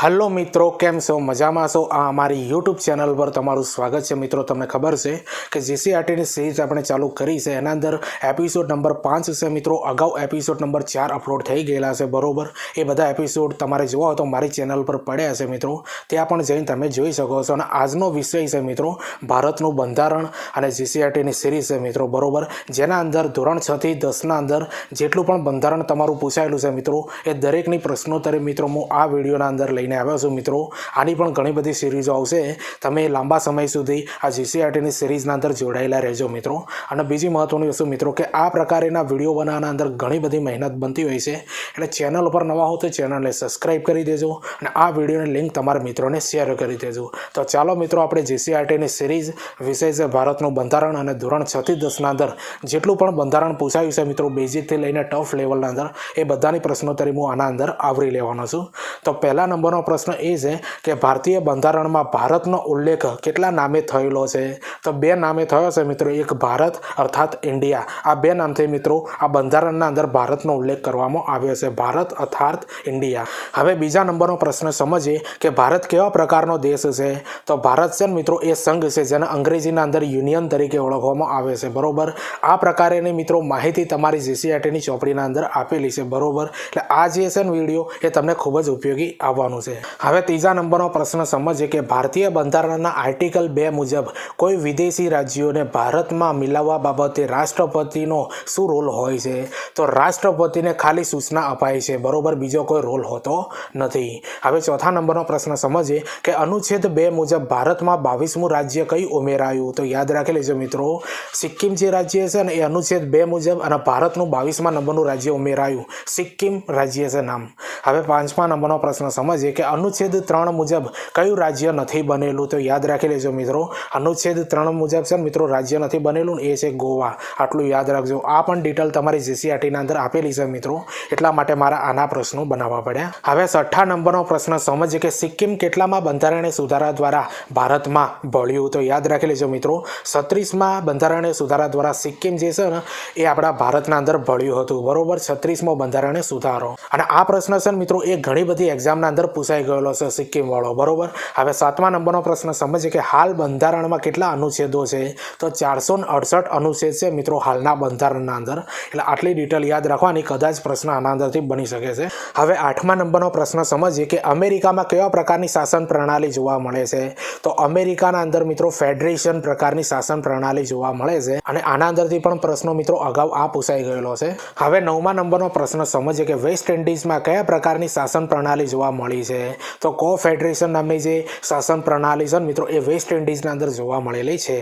Hello મિત્રો, કેમ છો? મજામાં છો? આ અમારી યુટ્યુબ ચેનલ પર તમારું સ્વાગત છે. મિત્રો, તમને ખબર છે કે જીસીઆરટીની સિરીઝ આપણે ચાલુ કરી છે. એના અંદર એપિસોડ નંબર પાંચ છે, મિત્રો. અગાઉ એપિસોડ નંબર ચાર અપલોડ થઈ ગયેલા છે, બરોબર? એ બધા એપિસોડ તમારે જોવા હોય તો મારી ચેનલ પર પડ્યા છે, મિત્રો. ત્યાં પણ જઈને તમે જોઈ શકો છો. અને આજનો વિષય છે, મિત્રો, ભારતનું બંધારણ અને જીસીઆરટીની સિરીઝ છે, મિત્રો, બરોબર? જેના અંદર ધોરણ છથી દસના અંદર જેટલું પણ બંધારણ તમારું પૂછાયેલું છે, મિત્રો, એ દરેકની પ્રશ્નોત્તરી મિત્રો, હું આ વિડીયોના અંદર લઈને આવ્યો છું મિત્રો. આની પણ ઘણી બધી સિરીઝો આવશે. તમે લાંબા સમય સુધી આ જીસીઆરટીની સિરીઝના અંદર જોડાયેલા રહેજો મિત્રો. અને બીજી મહત્ત્વની વસ્તુ મિત્રો કે આ પ્રકારના વીડિયો બનાવવાના અંદર ઘણી બધી મહેનત બનતી હોય છે. એટલે ચેનલ ઉપર નવા હો તો ચેનલને સબસ્ક્રાઈબ કરી દેજો અને આ વિડીયોની લિંક તમારા મિત્રોને શેર કરી દેજો. તો ચાલો મિત્રો આપણે જીસીઆરટીની સિરીઝ છે ભારતનું બંધારણ અને ધોરણ છથી દસના અંદર જેટલું પણ બંધારણ પૂછાયું છે મિત્રો બેઝિકથી લઈને ટફ લેવલના અંદર, એ બધાની પ્રશ્નોત્તરી હું આના અંદર આવરી લેવાનો છું. તો પહેલા નંબરનો પ્રશ્ન એ છે કે ભારતીય બંધારણમાં ભારતનો ઉલ્લેખ કેટલા નામે થયેલો છે? તો બે નામે થયો છે મિત્રો. એક ભારત, અર્થાત ઇન્ડિયા. આ બે નામથી મિત્રો આ બંધારણના અંદર ભારતનો ઉલ્લેખ કરવામાં આવ્યો છે. ભારત, અર્થાત ઇન્ડિયા. હવે બીજા નંબરનો પ્રશ્ન સમજીએ કે ભારત કેવા પ્રકારનો દેશ છે? તો ભારત છે મિત્રો એ સંઘ છે જેને અંગ્રેજીના અંદર યુનિયન તરીકે ઓળખવામાં આવે છે. બરોબર? આ પ્રકારેની મિત્રો માહિતી તમારી જીસીઆરટીની ચોપડીના અંદર આપેલી છે. બરોબર? એટલે આ જે છે વીડિયો એ તમને ખૂબ જ ઉપયોગી આવવાનું છે. હવે ત્રીજા નંબરનો પ્રશ્ન સમજીએ કે ભારતીય બંધારણના આર્ટિકલ બે મુજબ કોઈ વિદેશી રાજ્યોને ભારતમાં મિલાવવા બાબતે રાષ્ટ્રપતિનો શું રોલ હોય છે? તો રાષ્ટ્રપતિને ખાલી સૂચના અપાય છે, બરોબર? બીજો કોઈ રોલ હોતો નથી. હવે ચોથા નંબરનો પ્રશ્ન સમજીએ કે અનુચ્છેદ બે મુજબ ભારતમાં બાવીસમું રાજ્ય કયું ઉમેરાયું? તો યાદ રાખી લેજો મિત્રો, સિક્કિમ જે રાજ્ય છે ને, એ અનુચ્છેદ બે મુજબ અને ભારતનું બાવીસમા નંબરનું રાજ્ય ઉમેરાયું. સિક્કિમ રાજ્ય છે નામ. હવે પાંચમા નંબરનો પ્રશ્ન સમજીએ કે અનુચ્છેદ ત્રણ મુજબ કયું રાજ્ય નથી બનેલું? તો યાદ રાખી લેજો મિત્રો. અનુચ્છેદ ત્રણ મુજબ છે મિત્રો, રાજ્ય નથી બનેલું એ છે ગોવા. આટલું યાદ રાખજો. આ પણ ડિટેલ તમારી જીસીઆરટીના અંદર આપેલી છે મિત્રો. એટલા માટે મારા આના પ્રશ્નો બનાવવા પડ્યા. હવે છઠ્ઠા નંબરનો પ્રશ્ન સમજીએ કે સિક્કિમ કેટલામાં બંધારણીય સુધારા દ્વારા ભારતમાં ભળ્યું? તો યાદ રાખી લેજો મિત્રો. છત્રીસમાં બંધારણીય સુધારા દ્વારા સિક્કિમ જે છે ને, એ આપણા ભારતના અંદર ભળ્યું હતું. બરોબર? છત્રીસમો બંધારણીય સુધારો. અને આ પ્રશ્ન છે મિત્રો, એ ઘણી બધી એક્ઝામના અંદર પૂછાઈ ગયેલો છે સિક્કિમવાળો, બરાબર? હવે સાતમા નંબરનો પ્રશ્ન સમજીએ કે હાલ બંધારણમાં કેટલા અનુચ્છેદો છે? તો ચારસો અડસઠ અનુચ્છેદ છે મિત્રો હાલના બંધારણના અંદર. એટલે આટલી ડિટેલ યાદ રાખવાની કદાચ પ્રશ્ન આના અંદરથી બની શકે છે. હવે આઠમા નંબરનો પ્રશ્ન સમજીએ કે અમેરિકામાં કેવા પ્રકારની શાસન પ્રણાલી જોવા મળે છે? તો અમેરિકાના અંદર મિત્રો ફેડરેશન પ્રકારની શાસન પ્રણાલી જોવા મળે છે અને આના અંદરથી પણ પ્રશ્નો મિત્રો અગાઉ આ પૂછાઈ ગયેલો છે. હવે નવમા નંબરનો પ્રશ્ન સમજીએ કે વેસ્ટ ઇન્ડિઝમાં કયા પ્રકારની શાસન પ્રણાલી જોવા મળી છે? તો કો ફેડરેશન નામની જે શાસન પ્રણાલી છે મિત્રો, એ વેસ્ટ ઇન્ડિઝના અંદર જોવા મળેલી છે.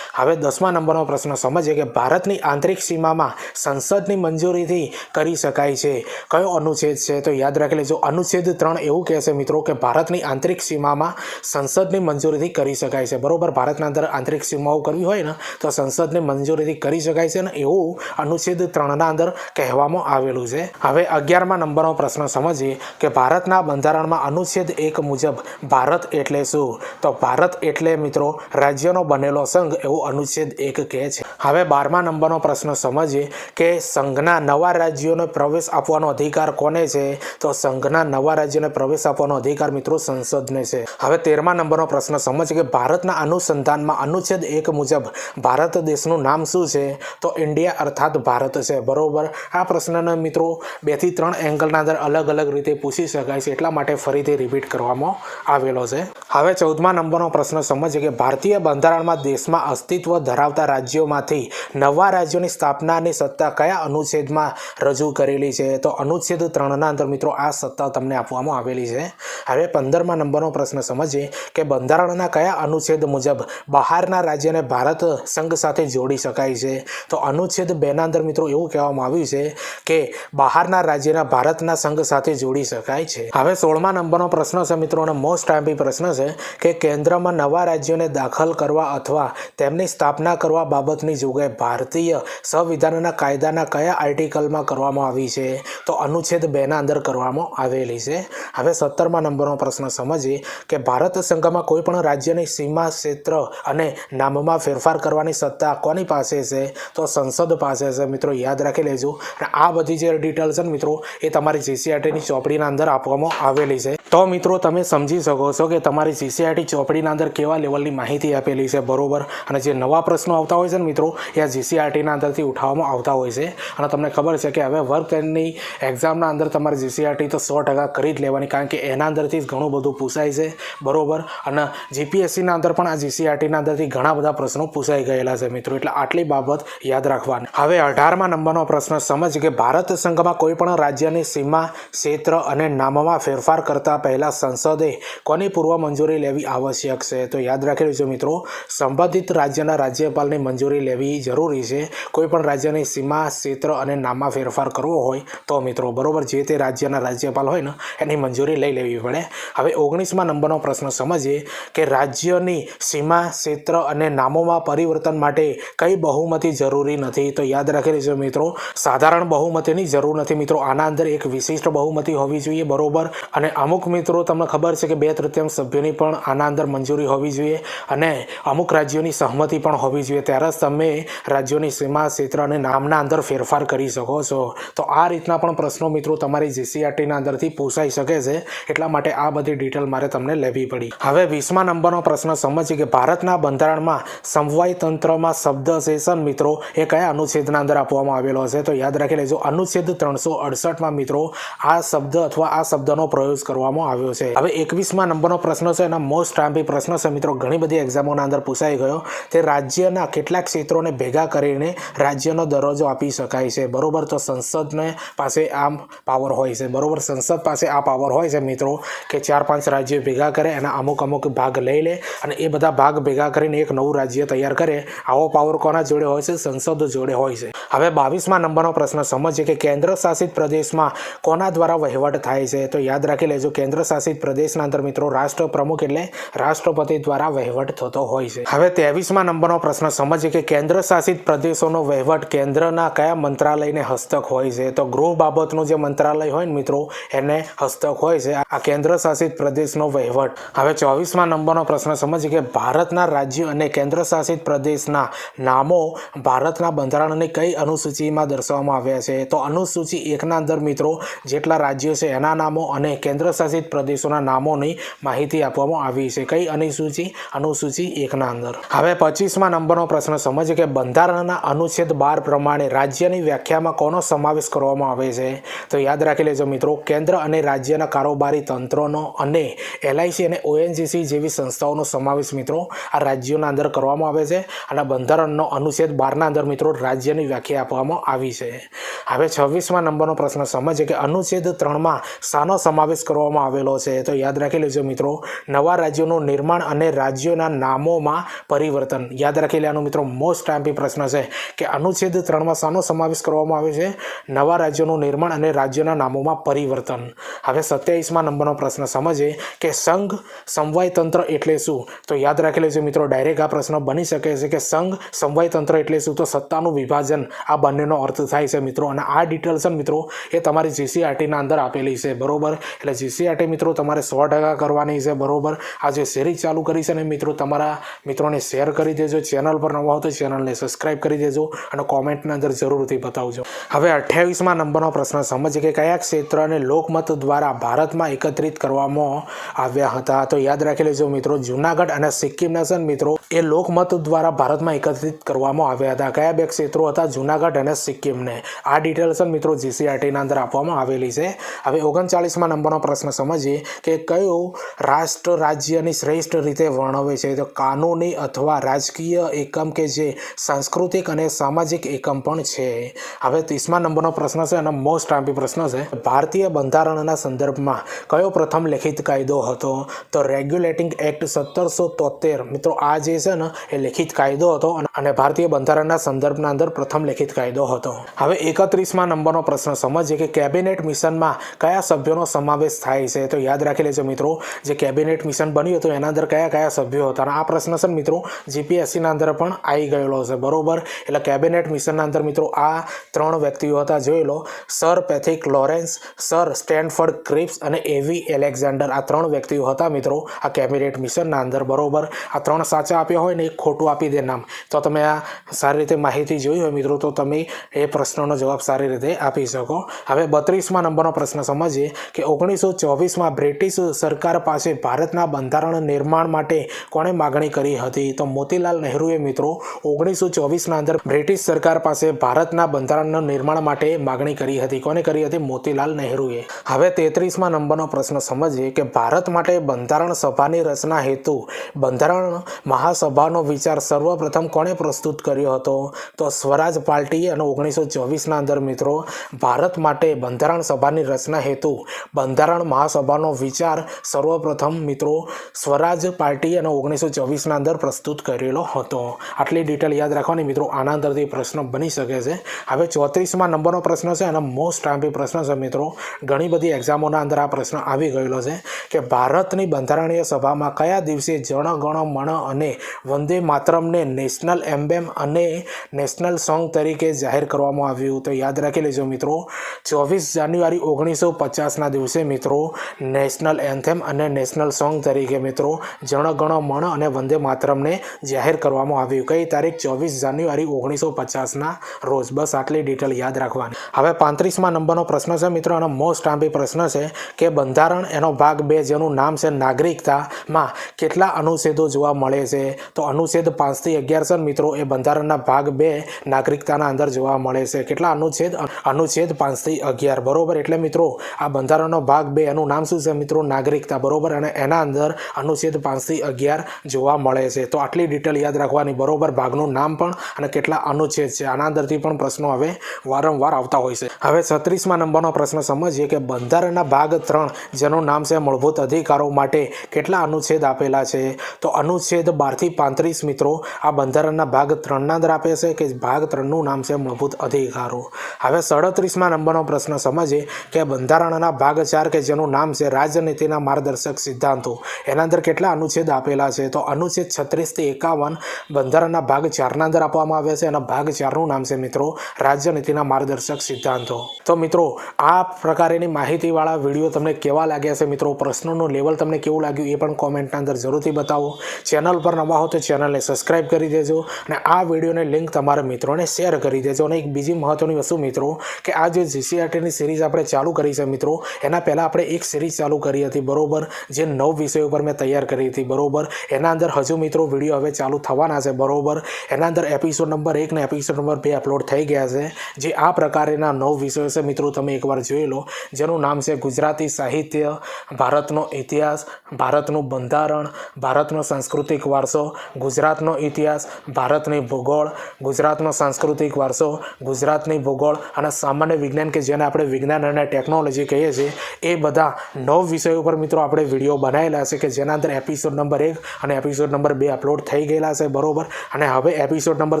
હવે દસમા નંબરનો પ્રશ્ન સમજીએ કે ભારતની આંતરિક સીમામાં સંસદની મંજૂરીથી કરી શકાય છે. કયો અનુચ્છેદ છે? તો યાદ રાખી લેજો, અનુચ્છેદ ત્રણ એવું કહે છે મિત્રો કે ભારતની આંતરિક સીમામાં સંસદની મંજૂરીથી કરી શકાય છે. બરોબર, ભારતના અંદર આંતરિક સીમાઓ કરવી હોય ને, તો સંસદની મંજૂરીથી કરી શકાય છે ને એવું અનુચ્છેદ ત્રણના અંદર કહેવામાં આવેલું છે. હવે અગિયારમા નંબરનો પ્રશ્ન સમજીએ કે ભારતના બંધારણમાં અનુચ્છેદ એક મુજબ ભારત એટલે શું? તો ભારત એટલે મિત્રો રાજ્યનો બનેલો સંઘ એવો અનુચ્છેદ એક કહે છે. હવે બારમા નંબરનો પ્રશ્ન સમજીએ કે સંઘના નવા રાજ્યોને પ્રવેશ આપવાનો અધિકાર કોને છે? તો સંઘના નવા રાજ્યોને પ્રવેશ આપવાનો અધિકાર મિત્રો સંસદને છે. હવે તેરમા નંબરનો પ્રશ્ન સમજીએ કે ભારતના અનુસંધાનમાં અનુચ્છેદ એક મુજબ ભારત દેશનું નામ શું છે? તો ઇન્ડિયા અર્થાત ભારત છે. બરોબર? આ પ્રશ્નને મિત્રો બેથી ત્રણ એંગલના અંદર અલગ અલગ રીતે પૂછી શકાય છે. એટલા માટે ફરીથી રિપીટ કરવામાં આવેલો છે. હવે ચૌદમા નંબરનો પ્રશ્ન સમજીએ કે ભારતીય બંધારણમાં દેશમાં અસ્તિત્વ ધરાવતા રાજ્યોમાંથી નવા રાજ્યોની સ્થાપનાની સત્તા કયા અનુચ્છેદમાં રજૂ કરેલી છે? તો અનુચ્છેદ ત્રણના અંદર મિત્રો આ સત્તા તમને આપવામાં આવેલી છે. હવે પંદરમા નંબરનો પ્રશ્ન સમજીએ કે બંધારણના કયા અનુચ્છેદ મુજબ બહારના રાજ્યને ભારત સંઘ સાથે જોડી શકાય છે? તો અનુચ્છેદ બેના અંદર મિત્રો એવું કહેવામાં આવ્યું છે કે બહારના રાજ્યના ભારતના સંઘ સાથે જોડી શકાય છે. હવે સોળમા નંબરનો પ્રશ્ન છે મિત્રોને મોસ્ટ આઈમ્પી પ્રશ્ન છે કે કેન્દ્રમાં નવા રાજ્યોને દાખલ કરવા અથવા તેમની સ્થાપના કરવા બાબતની જોગવાઈ ભારતીય સંવિધાનના કાયદાના કયા આર્ટિકલમાં કરવામાં આવી છે? તો અનુચ્છેદ બેના અંદર કરવામાં આવેલી છે. હવે સત્તરમા નંબરનો પ્રશ્ન સમજીએ કે ભારત સંઘમાં કોઈ પણ રાજ્યની સીમા, ક્ષેત્ર અને નામમાં ફેરફાર કરવાની સત્તા કોની પાસે છે? તો સંસદ પાસે છે. મિત્રો યાદ રાખી લેજો. અને આ બધી જે ડિટેલ્સ છે મિત્રો, એ તમારી જીસીઆરટીની ચોપડીના અંદર આપવામાં આવેલી છે. તો મિત્રો, તમે સમજી શકો છો કે તમારી જીસીઆરટી ચોપડીના અંદર કેવા લેવલની માહિતી આપેલી છે, બરોબર? અને જે નવા પ્રશ્નો આવતા હોય છે ને મિત્રો, એ આ જીસીઆરટીના અંદરથી ઉઠાવવામાં આવતા હોય છે. અને તમને ખબર છે કે હવે વર્ક એન્ડની એક્ઝામના અંદર તમારે જીસીઆરટી તો સો ટકા કરી જ લેવાની, કારણ કે એના અંદરથી જ ઘણું બધું પૂછાય છે, બરોબર? અને જીપીએસસીના અંદર પણ આ જીસીઆરટીના અંદરથી ઘણા બધા પ્રશ્નો પૂછાઈ ગયેલા છે મિત્રો, એટલે આટલી બાબત યાદ રાખવાની. હવે અઢારમાં નંબરનો પ્રશ્ન, સમજ કે ભારત સંઘમાં કોઈ પણ રાજ્યની સીમા, ક્ષેત્ર અને નામમાં ફેરફાર કરતા પહેલા સંસદે કોની પૂર્વ મંજૂરી લેવી આવશ્યક છે? તો યાદ રાખી લેજો મિત્રો, સંબંધિત રાજ્યના રાજ્યપાલની મંજૂરી લેવી જરૂરી છે. કોઈપણ રાજ્યની સીમા, ક્ષેત્ર અને નામમાં ફેરફાર કરવો હોય તો મિત્રો, બરોબર, જે તે રાજ્યના રાજ્યપાલ હોય ને, એની મંજૂરી લઈ લેવી પડે. હવે ઓગણીસમાં નંબરનો પ્રશ્ન સમજીએ કે રાજ્યની સીમા, ક્ષેત્ર અને નામોમાં પરિવર્તન માટે કઈ બહુમતી જરૂરી નથી? તો યાદ રાખી લેજો મિત્રો, સાધારણ બહુમતીની જરૂર નથી મિત્રો. આના અંદર એક વિશિષ્ટ બહુમતી હોવી જોઈએ, બરોબર? અને અમુક મિત્રો તમને ખબર છે કે બે તૃતીયાંશ સભ્યોની પણ આના અંદર મંજૂરી હોવી જોઈએ અને અમુક રાજ્યોની સહમતિ પણ હોવી જોઈએ. ત્યારે જ તમે રાજ્યોની સીમા ક્ષેત્ર અને નામના અંદર ફેરફાર કરી શકો છો. તો આ રીતના પણ પ્રશ્નો મિત્રો તમારી જીસીઆરટીના અંદરથી પૂછાઈ શકે છે. એટલા માટે આ બધી ડિટેલ મારે તમને લેવી પડી. હવે વીસમા નંબરનો પ્રશ્ન સમજીએ કે ભારતના બંધારણમાં સમવાય તંત્રમાં શબ્દ સેશન મિત્રો એ કયા અનુચ્છેદના અંદર આપવામાં આવેલો હશે? તો યાદ રાખી લેજો, અનુચ્છેદ ત્રણસો અડસઠમાં મિત્રો આ શબ્દ અથવા આ શબ્દનો પ્રયોગ કરવામાં આવ્યો છે. હવે એકવીસમાં નંબરનો પ્રશ્ન છે એના મોસ્ટ આંપી પ્રશ્ન છે. મિત્રો, ઘણી બધી એક્ઝામોના અંદર પૂછાઈ ગયો તે રાજ્યના કેટલાક ક્ષેત્રોને ભેગા કરીને રાજ્યનો દરજ્જો આપી શકાય છે. બરોબર, તો સંસદને પાસે આમ પાવર હોય છે. બરોબર, સંસદ પાસે આ પાવર હોય છે મિત્રો, કે ચાર પાંચ રાજ્યો ભેગા કરે એના અમુક અમુક ભાગ લઈ લે અને એ બધા ભાગ ભેગા કરીને એક નવું રાજ્ય તૈયાર કરે. આવો પાવર કોના જોડે હોય છે? સંસદ જોડે હોય છે. હવે બાવીસમાં નંબરનો પ્રશ્ન સમજીએ કે કેન્દ્ર શાસિત પ્રદેશમાં કોના દ્વારા વહીવટ થાય છે? તો યાદ રાખી લેજો, કેન્દ્ર શાસિત પ્રદેશના અંદર મિત્રો રાષ્ટ્ર પ્રમુખ એટલે રાષ્ટ્રપતિ દ્વારા વહીવટ થતો હોય છે. હવે ત્રેવીસમાં નંબરનો પ્રશ્ન સમજીએ કે કેન્દ્રશાસિત પ્રદેશોનો વહીવટ કેન્દ્રના કયા મંત્રાલયને હસ્તક હોય છે? તો ગૃહ બાબતનું જે મંત્રાલય હોય ને મિત્રો, એને હસ્તક હોય છે. આ કેન્દ્રશાસિત પ્રદેશનો વહીવટ. હવે ચોવીસમાં નંબરનો પ્રશ્ન સમજીએ કે ભારતના રાજ્ય અને કેન્દ્રશાસિત પ્રદેશના નામો ભારતના બંધારણની કઈ અનુસૂચિમાં દર્શાવવામાં આવ્યા છે? તો અનુસૂચિ એકના અંદર મિત્રો, જેટલા રાજ્યો છે એના નામો અને કેન્દ્ર શાસિત પ્રદેશોના નામોની માહિતી આપવામાં આવી છે. કઈ અનુસૂચિ? અનુસૂચિ એકના અંદર. હવે પચીસમાં નંબરનો પ્રશ્ન. સમજીએ કે બંધારણના અનુચ્છેદ બાર પ્રમાણે રાજ્યની વ્યાખ્યામાં કોનો સમાવેશ કરવામાં આવે છે? તો યાદ રાખી લેજો મિત્રો, કેન્દ્ર અને રાજ્યના કારોબારી તંત્રોનો અને એલઆઈસી અને ઓએનજીસી જેવી સંસ્થાઓનો સમાવેશ મિત્રો આ રાજ્યોના અંદર કરવામાં આવે છે અને બંધારણનો અનુચ્છેદ બારના અંદર મિત્રો રાજ્યની વ્યાખ્યા આપવામાં આવી છે. હવે છવ્વીસમાં નંબરનો પ્રશ્ન. સમજીએ કે અનુચ્છેદ ત્રણમાં શાનો સમાવેશ કરવામાં આવેલો છે. તો યાદ રાખી લેજો મિત્રો, નવા રાજ્યોનું નિર્માણ અને રાજ્યોના નામોમાં પરિવર્તન. યાદ રાખી લેવાનું મિત્રો મોસ્ટ આઈમ્પી પ્રશ્ન છે કે અનુચ્છેદ ત્રણમાં શાનો સમાવેશ કરવામાં આવે છે? નવા રાજ્યોનું નિર્માણ અને રાજ્યોના નામોમાં પરિવર્તન. હવે સત્યાવીસમાં નંબરનો પ્રશ્ન સમજીએ કે સંઘ, સમવાય તંત્ર એટલે શું? તો યાદ રાખી લેજો મિત્રો ડાયરેક્ટ આ પ્રશ્ન બની શકે છે કે સંઘ, સમવાય તંત્ર એટલે શું? તો સત્તાનું વિભાજન. આ બંનેનો અર્થ થાય છે મિત્રો, અને આ ડિટેલ્સ મિત્રો, એ તમારી જીસીઆરટીના અંદર આપેલી છે. બરોબર? એટલે જીસીઆરટી મિત્રો તમારે સો ટકા કરવાની છે, બરાબર? આ જે સિરીઝ ચાલુ કરી છે ને મિત્રો, તમારા મિત્રોને શેર કરી દેજો ચેનલ પર નવા તો ચેનલને સબસ્ક્રાઈબ કરી દેજો અને કોમેન્ટની અંદર જરૂરથી બતાવજો. હવે અઠ્યાવીસમાં નંબરનો પ્રશ્ન સમજીએ કે કયા ક્ષેત્રને લોકમત દ્વારા ભારતમાં એકત્રિત કરવામાં આવ્યા હતા? તો યાદ રાખી લેજો મિત્રો, જુનાગઢ અને સિક્કિમના છે મિત્રો, એ લોકમત દ્વારા ભારતમાં એકત્રિત કરવામાં આવ્યા હતા. કયા બે ક્ષેત્રો હતા? જુનાગઢ અને સિક્કિમને. આ ડિટેલ્સ મિત્રો જીસીઆરટીના અંદર આપવામાં આવેલી છે. હવે ઓગણચાળીસમાં નંબરનો પ્રશ્ન સમજીએ કે કયો રાષ્ટ્ર રાજ્યની શ્રેષ્ઠ રીતે વર્ણવે છે? તો કાનૂની અથવા રાજકીય એકમ કે જે સાંસ્કૃતિક અને સામાજિક એકમ પણ છે? હવે ત્રીસમા નંબરનો પ્રશ્ન છે અને મોસ્ટ આંપી પ્રશ્ન છે. ભારતીય બંધારણના સંદર્ભમાં કયો પ્રથમ લેખિત કાયદો હતો? તો રેગ્યુલેટિંગ એક્ટ સત્તરસો તોતેર. મિત્રો, આ જે છે ને, એ લેખિત કાયદો હતો અને- ભારતીય બંધારણના સંદર્ભના અંદર પ્રથમ લેખિત કાયદો હતો. હવે એકત્રીસમાં નંબરનો પ્રશ્ન સમજીએ કે કેબિનેટ મિશનમાં કયા સભ્યોનો સમાવેશ થાય છે. તો યાદ રાખી લેજો મિત્રો, જે કેબિનેટ મિશન બન્યું હતું એના અંદર કયા કયા સભ્યો હતા? અને આ પ્રશ્ન છે મિત્રો જીપીએસસીના અંદર પણ આવી ગયેલો છે. બરોબર? એટલે કેબિનેટ મિશનના અંદર મિત્રો, આ ત્રણ વ્યક્તિઓ હતા. જોઈ લો sir Pethick Lawrence sir Stafford Cripps અને એવી એલેક્ઝાન્ડર આ ત્રણ વ્યક્તિઓ હતા મિત્રો, આ કેબિનેટ મિશનના અંદર. બરોબર? આ ત્રણ સાચા આપ્યા હોય ને એક ખોટું આપી દે નામ. તો તમે આ સારી રીતે માહિતી જોઈ હોય મિત્રો, તો તમે એ પ્રશ્નનો જવાબ સારી રીતે આપી શકો. હવે બત્રીસમાં નંબરનો પ્રશ્ન સમજીએ કે ઓગણીસો ચોવીસમાં બ્રિટિશ સરકાર પાસે ભારતના બંધારણ નિર્માણ માટે કોણે માગણી કરી હતી? તો મોતીલાલ નહેરુએ મિત્રો ઓગણીસો ચોવીસના અંદર બ્રિટિશ સરકાર પાસે ભારતના બંધારણના નિર્માણ માટે માગણી કરી હતી. કોને કરી હતી? મોતીલાલ નહેરુએ. હવે તેત્રીસમાં નંબરનો પ્રશ્ન સમજીએ કે ભારત માટે બંધારણ સભાની રચના હેતુ, બંધારણ મહાસભાનો વિચાર સર્વપ્રથમ કોણે પ્રસ્તુત કર્યો હતો? તો સ્વરાજ પાર્ટી અને ઓગણીસો ચોવીસના અંદર મિત્રો ભારત માટે બંધારણ સભાની રચના હેતુ, બંધારણ મહાસભાનો વિચાર સર્વપ્રથમ મિત્રો સ્વરાજ પાર્ટી અને ઓગણીસો ચોવીસના અંદર પ્રસ્તુત કરેલો હતો. આટલી ડિટેલ યાદ રાખવાની મિત્રો આના અંદરથી પ્રશ્ન બની શકે છે. હવે ચોત્રીસમાં નંબરનો પ્રશ્ન છે અને મોસ્ટ આંબી પ્રશ્ન છે મિત્રો. ઘણી બધી એક્ઝામોના અંદર આ પ્રશ્ન આવી ગયેલો છે કે ભારતની બંધારણીય સભામાં કયા દિવસે જણ ગણ મણ અને વંદે માતરમને નેશનલ એમ્બેમ અને નેશનલ સોંગ તરીકે જાહેર કરવામાં આવ્યું? તો યાદ રાખી લેજો મિત્રો. ચોવીસ જાન્યુઆરી ઓગણીસો પચાસના દિવસે મિત્રો નેશનલ એન્થેમ અને નેશનલ સોંગ તરીકે મિત્રો જણ ગણ મણ અને વંદે માતરમને જાહેર કરવામાં આવ્યું. કઈ તારીખ? ચોવીસ જાન્યુઆરી ઓગણીસો પચાસના રોજ. બસ આટલી ડિટેલ યાદ રાખવાની. હવે પાંત્રીસમાં નંબરનો પ્રશ્ન છે મિત્રો અને મોસ્ટ આંબી પ્રશ્ન છે કે બંધારણ એનો ભાગ બે જેનું નામ છે નાગરિકતામાં કેટલા અનુચ્છેદો જોવા મળે છે? તો અનુચ્છેદ પાંચથી અગિયાર છે મિત્રો, એ બંધારણના ભાગ બે નાગરિકતાના અંદર જોવા મળે છે. કેટલા અનુચ્છેદ? અનુચ્છેદ પાંચથી અગિયાર. બરોબર? એટલે મિત્રો આ બંધારણનો ભાગ બે એનું નામ શું છે મિત્રો? નાગરિકતા, બરોબર? અને એના અંદર અનુચ્છેદ પાંચથી અગિયાર જોવા મળે છે. તો આટલી ડિટેલ યાદ રાખવાની, બરોબર? ભાગનું નામ પણ અને કેટલા અનુચ્છેદ છે? આના અંદરથી પણ પ્રશ્નો હવે વારંવાર આવતા હોય છે. હવે છત્રીસમાં નંબરનો પ્રશ્ન સમજીએ કે બંધારણના ભાગ ત્રણ, જેનું નામ છે મૂળભૂત અધિકારો માટે કેટલા અનુચ્છેદ આપેલા છે? તો અનુચ્છેદ બારથી પાંત્રીસ મિત્રો, આ બંધારણના ભાગ ત્રણના અંદર આપે છે કે ભાગ ત્રણનું નામ છે મૂળભૂત અધિકારો? હવે સડત્રીસમાં નંબરનો પ્રશ્ન સમજીએ કે બંધારણના ભાગ ચાર કે જેનું નામ છે રાજનીતિના માર્ગદર્શક સિદ્ધાંતો. એના અંદર કેટલા અનુચ્છેદ આપેલા છે? તો અનુચ્છેદ છત્રીસથી એકાવન બંધારણના ભાગ ચારના અંદર આપવામાં આવે છે અને ભાગ ચારનું નામ છે મિત્રો રાજ્યનીતિના માર્ગદર્શક સિદ્ધાંતો. તો મિત્રો, આ પ્રકારેની માહિતીવાળા વીડિયો તમને કેવા લાગ્યા છે મિત્રો? પ્રશ્નોનું લેવલ તમને કેવું લાગ્યું એ પણ કોમેન્ટના અંદર જરૂરથી બતાવો. ચેનલ પર નવા હો તો ચેનલને સબસ્ક્રાઇબ કરી દેજો અને આ વિડીયોને લિંક તમારા મિત્રોને શેર કરી દેજો. અને એક બીજી મહત્ત્વની વસ્તુ મિત્રો, કે આ જે જીસીઆરટીની સિરીઝ આપણે ચાલુ કરી છે મિત્રો, એના પહેલાં આપણે એક સિરીઝ ચાલુ કરી હતી, બરોબર? જે નવ વિષયો ઉપર મેં તૈયાર કરી હતી, બરોબર? એના અંદર હજુ મિત્રો વીડિયો હવે ચાલુ થવાના છે, બરોબર? એના અંદર એપિસોડ નંબર એક ને એપિસોડ નંબર બે અપલોડ થઈ ગયા છે. જે આ પ્રકારના નવ વિષયો છે, મિત્રો, તમે એકવાર જોઈ લો. જેનું નામ છે ગુજરાતી સાહિત્ય, ભારતનો ઇતિહાસ, ભારતનું બંધારણ, ભારતનો સાંસ્કૃતિક વારસો, ગુજરાતનો ઇતિહાસ, ભારતની ભૂગોળ, ગુજરાતનો સાંસ્કૃતિક વારસો, ગુજરાતની ભૂગોળ અને સામાન્ય વિજ્ઞાન કે જેને આપણે વિજ્ઞાન અને ટેકનોલોજી કહીએ છીએ, એ બધા નવ વિષયો ઉપર મિત્રો આપણે વીડિયો બનાવેલા છે કે જેના અંદર એપિસોડ નંબર એક અને એપિસોડ નંબર બે અપલોડ થઈ ગયેલા છે, બરોબર? અને હવે એપિસોડ નંબર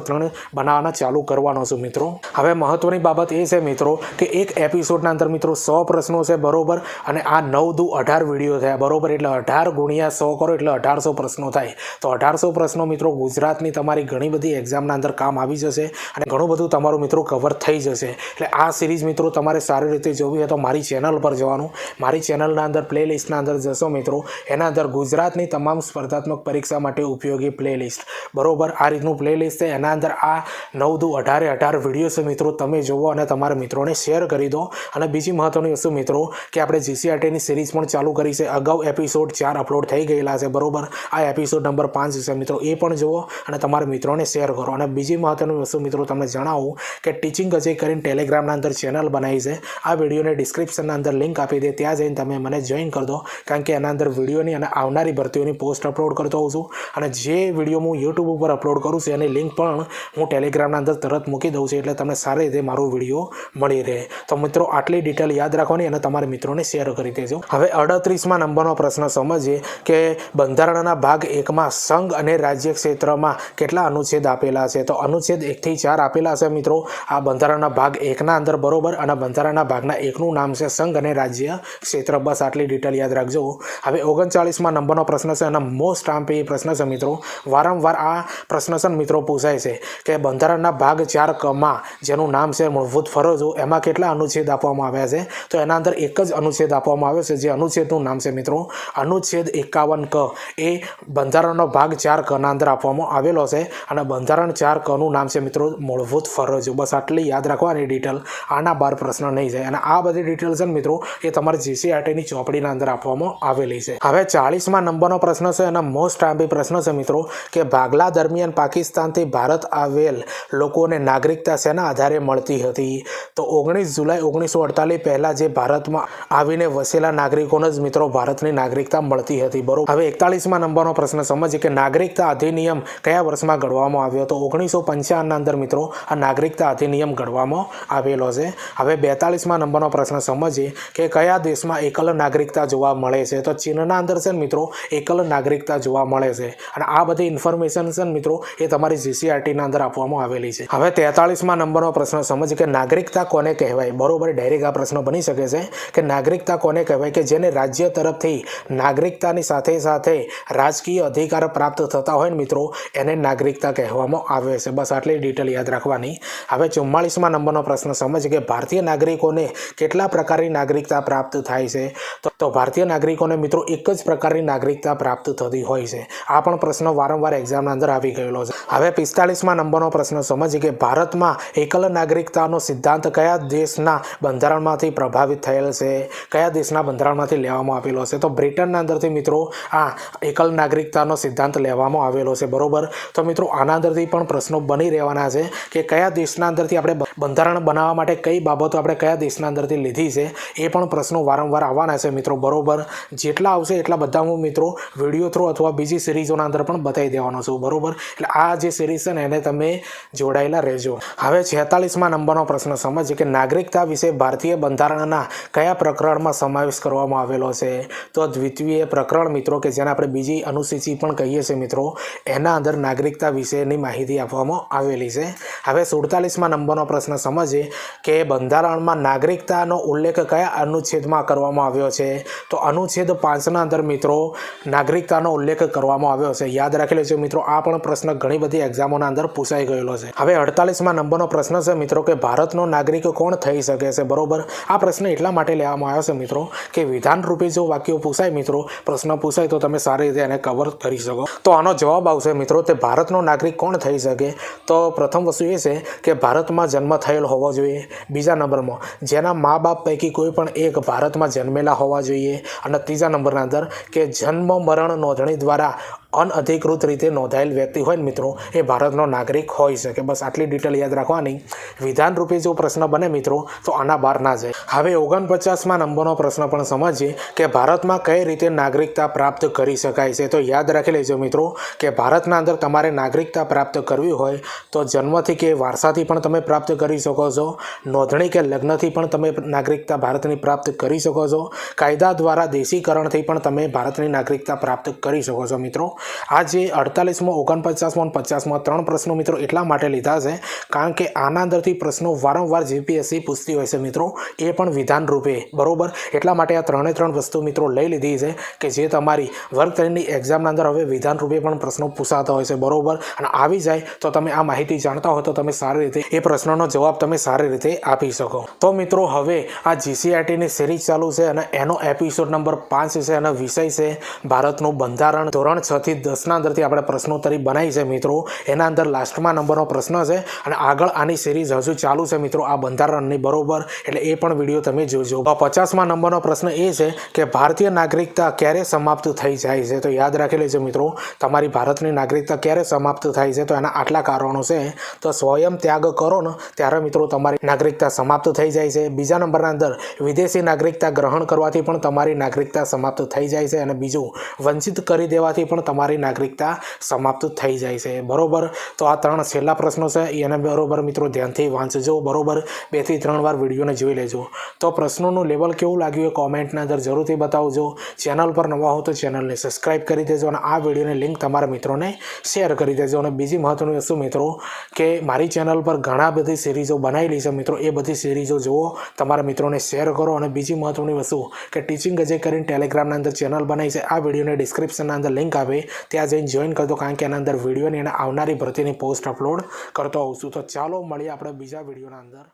ત્રણ બનાવવાના ચાલુ કરવાનો છું મિત્રો. હવે મહત્વની બાબત એ છે મિત્રો કે એક એપિસોડના અંદર મિત્રો સો પ્રશ્નો છે, બરોબર? અને આ નવ દુ અઢાર વીડિયો થયા, બરોબર? એટલે અઢાર ગુણ્યા સો કરો એટલે અઢારસો પ્રશ્નો થાય. તો અઢારસો પ્રશ્નો મિત્રો ગુજરાતની તમારી ઘણી બધી એક્ઝામના અંદર કામ આવી જશે અને ઘણું બધું તમારું મિત્રો કવર થઈ જશે. એટલે આ સિરીઝ મિત્રો તમારે સારી રીતે જોવી હોય તો મારી ચેનલ પર જવાનું. મારી ચેનલના અંદર પ્લેલિસ્ટના અંદર જશો મિત્રો. એના અંદર ગુજરાતની તમામ સ્પર્ધાત્મક પરીક્ષા માટે ઉપયોગી પ્લેલિસ્ટ. બરોબર? આ રીતનું પ્લેલિસ્ટ છે. એના અંદર આ નવ દુ અઢારે અઢાર વીડિયો છે મિત્રો. તમે જુઓ અને તમારા મિત્રોને શેર કરી દો. અને બીજી મહત્ત્વની વસ્તુ મિત્રો, કે આપણે જીસીઆરટીની સિરીઝ પણ ચાલુ કરી છે. અગાઉ એપિસોડ ચાર અપલોડ થઈ ગયેલા છે. બરોબર? આ એપિસોડ નંબર પાંચ છે મિત્રો. એ પણ જુઓ અને તમારા મિત્રોને શેર કરો. અને બીજી મહત્ત્વની વસ્તુ મિત્રો, તમને જણાવું કે ટીચિંગ અજય કરીને ટેલિગ્રામના અંદર ચેનલ બનાવી છે. આ વિડીયોને ડિસ્ક્રિપ્શનના અંદર લિંક આપી દે. ત્યાં જઈને તમે મને જોઈન કરી દો. કારણ કે એના અંદર વિડીયોની અને આવનારી ભરતીઓની પોસ્ટ અપલોડ કરતો હોઉં છું. અને જે વીડિયો હું યુટ્યુબ ઉપર અપલોડ કરું છું, એની લિંક પણ હું ટેલિગ્રામના અંદર તરત મૂકી દઉં છું, એટલે તમને સારી રીતે મારો વીડિયો મળી રહે. તો મિત્રો, આટલી ડિટેલ યાદ રાખવાની અને તમારા મિત્રોને શેર કરી દેજો. હવે અડત્રીસમાં નંબરનો પ્રશ્ન સમજીએ કે બંધારણના ભાગ એકમાં સંઘ અને રાજ્ય ક્ષેત્રમાં કેટલા અનુચ્છેદ આપેલા છે? તો અનુચ્છેદ એકથી ચાર આપેલા છે મિત્રો. આ બંધારણના ભાગ એકના અંદર બરોબર અને બંધારણના ભાગના એકનું નામ છે સંઘ અને રાજ્ય ક્ષેત્ર. બસ આટલી ડિટેલ યાદ રાખજો. હવે ઓગણચાળીસમાં નંબરનો પ્રશ્ન છે અને મોસ્ટ આમ્પી પ્રશ્ન છે મિત્રો. વારંવાર આ પ્રશ્ન છે મિત્રો પૂછાય છે કે બંધારણના ભાગ ચાર કમાં, જેનું નામ છે મૂળભૂત ફરજો, એમાં કેટલા અનુચ્છેદ આપવામાં આવ્યા છે? તો એના અંદર એક જ અનુચ્છેદ આપવામાં આવ્યો છે, જે અનુચ્છેદનું નામ છે મિત્રો. અનુચ્છેદ એકાવન ક. એ બંધારણનો ભાગ ચાર કના અંદર આપવામાં આવેલો છે અને બંધારણ ચાર કનું નામ છે મિત્રો મૂળભૂત ફરજો. બસ આટલી યાદ રાખવાની ડિટેલ આના બાર પ્રશ્ન નહીં જાય. અને આ બધી ડિટેલ છે મિત્રો, એ તમારે જીસીઆરટીની ચોપડીના અંદર આપવામાં આવેલી છે. હવે ચાલીસમાં નંબરનો પ્રશ્ન છે અને મોસ્ટ આંબી પ્રશ્ન છે મિત્રો કે ભાગલા દરમિયાન પાકિસ્તાનથી ભારત આવેલ લોકોને નાગરિકતા શેના આધારે મળતી હતી? તો ઓગણીસ જુલાઈ ઓગણીસો અડતાલીસ પહેલાં જે ભારતમાં આવીને વસેલા નાગરિકોને જ મિત્રો ભારતની નાગરિકતા મળતી હતી. બરોબર હવે એકતાલીસમાં નંબરનો પ્રશ્ન સમજીએ કે નાગરિકતા અધિનિયમ કયા વર્ષમાં ઘડવામાં આવ્યો? તો ઓગણીસો પંચાવનના અંદર મિત્રો આ નાગરિકતા અધિનિયમ ઘડવામાં આવેલો છે. હવે બેતાલીસમાં નંબરનો પ્રશ્ન સમજીએ કે કયા દેશમાં એકલ નાગરિકતા જોવા મળે છે. તો ચીનના અંદર છે ને મિત્રો, એકલ નાગરિકતા જોવા મળે છે. અને આ બધી ઇન્ફોર્મેશન છે મિત્રો, એ તમારી જીસીઆરટીના અંદર આપવામાં આવેલી છે. હવે તેતાળીસમાં નંબરનો પ્રશ્ન, સમજ કે નાગરિકતા કોને કહેવાય? બરોબર ડાયરેક્ટ આ પ્રશ્ન બની શકે છે કે નાગરિકતા કોને કહેવાય? કે જેને રાજ્ય તરફથી નાગરિકતાની સાથે સાથે રાજકીય અધિકાર પ્રાપ્ત થતા હોય ને મિત્રો, એને નાગરિકતા કહેવામાં આવે છે. બસ આટલી ડિટેલ યાદ રાખવાની. હવે ચુમ્માળીસમાં નંબરનો પ્રશ્ન, સમજ કે ભારતીય નાગરિકોને કેટલા પ્રકારની નાગરિકતા પ્રાપ્ત થાય છે. તો તો ભારતીય નાગરિકોને મિત્રો એક જ પ્રકારની નાગરિકતા પ્રાપ્ત થતી હોય છે. આ પણ પ્રશ્ન વારંવાર એક્ઝામના અંદર આવી ગયેલો છે. હવે પિસ્તાળીસમાં નંબરનો પ્રશ્ન સમજીએ કે ભારતમાં એકલ નાગરિકતાનો સિદ્ધાંત કયા દેશના બંધારણમાંથી પ્રભાવિત થયેલ છે? કયા દેશના બંધારણમાંથી લેવામાં આવેલો છે? તો બ્રિટનના અંદરથી મિત્રો આ એકલ નાગરિકતાનો સિદ્ધાંત લેવામાં આવેલો છે, બરોબર? તો મિત્રો આના અંદરથી પણ પ્રશ્નો બની રહેવાના છે કે કયા દેશના અંદરથી આપણે બંધારણ બનાવવા માટે કઈ બાબતો આપણે કયા દેશના અંદરથી લીધી છે? એ પણ પ્રશ્નો વારંવાર આવવાના છે મિત્રો, બરોબર? જેટલા આવશે એટલા બધા હું મિત્રો વીડિયો થ્રુ અથવા બીજી સિરીઝોના અંદર પણ બતાવી દેવાનો છું, બરોબર? એટલે આ જે સિરીઝ છે ને, એને તમે જોડાયેલા રહેજો. હવે છેતાલીસમાં નંબરનો પ્રશ્ન, સમજીએ કે નાગરિકતા વિશે ભારતીય બંધારણના કયા પ્રકરણમાં સમાવેશ કરવામાં આવેલો છે? તો દ્વિતીય પ્રકરણ મિત્રો, કે જેને આપણે બીજી અનુસૂચિ પણ કહીએ છીએ મિત્રો, એના અંદર નાગરિકતા વિશેની માહિતી આપવામાં આવેલી છે. હવે સુડતાલીસમાં નંબરનો પ્રશ્ન, સમજીએ કે બંધારણમાં નાગરિકતાનો ઉલ્લેખ કયા અનુચ્છેદમાં કરવામાં આવ્યો છે. તો અનુચ્છેદ પાંચના અંદર મિત્રો નાગરિકતાનો ઉલ્લેખ કરવામાં આવ્યો છે. યાદ રાખી લેજો મિત્રો, આ પણ પ્રશ્ન ઘણી બધી એક્ઝામોના અંદર પૂછાઈ ગયેલો છે. હવે અડતાલીસમાં નંબરનો પ્રશ્ન છે મિત્રો કે ભારતનો નાગરિક કોણ થઈ શકે છે? બરોબર? આ પ્રશ્ન એટલા માટે લેવામાં આવ્યો છે મિત્રો કે વિધાન રૂપે જો વાક્યો પૂછાય મિત્રો, પ્રશ્ન પૂછાય તો તમે સારી રીતે એને કવર કરી શકો. તો આનો જવાબ આવશે મિત્રો તે ભારતનો નાગરિક કોણ થઈ શકે? તો પ્રથમ વસ્તુ એ છે કે ભારતમાં જન્મ થયેલ હોવો જોઈએ બીજા નંબરમાં. જેના મા બાપ પૈકી કોઈ પણ એક ભારતમાં જન્મેલા હોવા જોઈએ. અને ત્રીજા નંબરના અંદર કે જન્મ મરણ નોંધણી દ્વારા અનઅધિકૃત રીતે નોંધાયેલ વ્યક્તિ હોય ને મિત્રો, એ ભારતનો નાગરિક હોઈ શકે. બસ આટલી ડિટેલ યાદ રાખવાની. વિધાન રૂપે જો પ્રશ્ન બને મિત્રો, તો આના બહાર ના જાય. હવે ઓગણપચાસમાં નંબરનો પ્રશ્ન પણ સમજીએ કે ભારતમાં કઈ રીતે નાગરિકતા પ્રાપ્ત કરી શકાય છે. તો યાદ રાખી લેજો મિત્રો કે ભારતના અંદર તમારે નાગરિકતા પ્રાપ્ત કરવી હોય તો જન્મથી કે વારસાથી પણ તમે પ્રાપ્ત કરી શકો છો. નોંધણી કે લગ્નથી પણ તમે નાગરિકતા ભારતની પ્રાપ્ત કરી શકો છો. કાયદા દ્વારા દેશીકરણથી પણ તમે ભારતની નાગરિકતા પ્રાપ્ત કરી શકો છો મિત્રો. આ જે અડતાલીસમાં, ઓગણપચાસમાં અને પચાસમાં ત્રણ પ્રશ્નો મિત્રો એટલા માટે લીધા છે, કારણ કે આના અંદરથી પ્રશ્નો વારંવાર જીપીએસસી પૂછતી હોય છે મિત્રો, એ પણ વિધાન રૂપે, બરોબર? એટલા માટે આ ત્રણે ત્રણ વસ્તુ મિત્રો લઈ લીધી છે, કે જે તમારી વર્ગ ત્રણની એક્ઝામના અંદર હવે વિધાન રૂપે પણ પ્રશ્નો પૂછાતા હોય છે, બરોબર? અને આવી જાય તો તમે આ માહિતી જાણતા હો તો તમે સારી રીતે એ પ્રશ્નોનો જવાબ તમે સારી રીતે આપી શકો. તો મિત્રો હવે આ જીસીઆરટીની સિરીઝ ચાલુ છે અને એનો એપિસોડ નંબર પાંચ છે અને વિષય છે ભારતનું બંધારણ ધોરણ છ થી દસના અંદરથી આપણે પ્રશ્નોત્તરી બનાવી છે મિત્રો. એના અંદર લાસ્ટમાં નંબરનો પ્રશ્ન છે અને આગળ આની સિરીઝ હજુ ચાલુ છે મિત્રો આ બંધારણની બરોબર. એટલે એ પણ વીડિયો તમે જોજો. પચાસમાં નંબરનો પ્રશ્ન એ છે કે ભારતીય નાગરિકતા ક્યારે સમાપ્ત થઈ જાય છે? તો યાદ રાખી લેજો મિત્રો, તમારી ભારતની નાગરિકતા ક્યારે સમાપ્ત થાય છે? તો એના આટલા કારણો છે. તો સ્વયં ત્યાગ કરો ને, ત્યારે મિત્રો તમારી નાગરિકતા સમાપ્ત થઈ જાય છે. બીજા નંબરના અંદર વિદેશી નાગરિકતા ગ્રહણ કરવાથી પણ તમારી નાગરિકતા સમાપ્ત થઈ જાય છે અને બીજું વંચિત કરી દેવાથી પણ તમારી નાગરિકતા સમાપ્ત થઈ જાય છે. બરોબર? તો આ ત્રણ છેલ્લા પ્રશ્નો છે. એને બરોબર મિત્રો ધ્યાનથી વાંચજો. બરોબર? બેથી ત્રણ વાર વિડીયોને જોઈ લેજો. તો પ્રશ્નોનું લેવલ કેવું લાગ્યું એ કોમેન્ટના અંદર જરૂરથી બતાવજો. ચેનલ પર નવા હો તો ચેનલને સબસ્ક્રાઈબ કરી દેજો અને આ વિડીયોની લિંક તમારા મિત્રોને શેર કરી દેજો. અને બીજી મહત્વની વસ્તુ મિત્રો કે મારી ચેનલ પર ઘણા બધી સિરીઝો બનાવેલી છે મિત્રો. એ બધી સિરીઝો જુઓ, તમારા મિત્રોને શેર કરો. અને બીજી મહત્ત્વની વસ્તુ કે ટીચિંગ અજય કરીને ટેલિગ્રામના અંદર ચેનલ બનાવી છે. આ વિડીયોને ડિસ્ક્રિપ્શનના અંદર લિંક આવે. ત્યાં જઈને જોઈન કરજો કારણ કે એના અંદર વિડીયોની અને આવનારી ભરતીની પોસ્ટ અપલોડ કરતો હોઉં છું. તો ચાલો મળીએ આપણે બીજા વિડીયોના અંદર.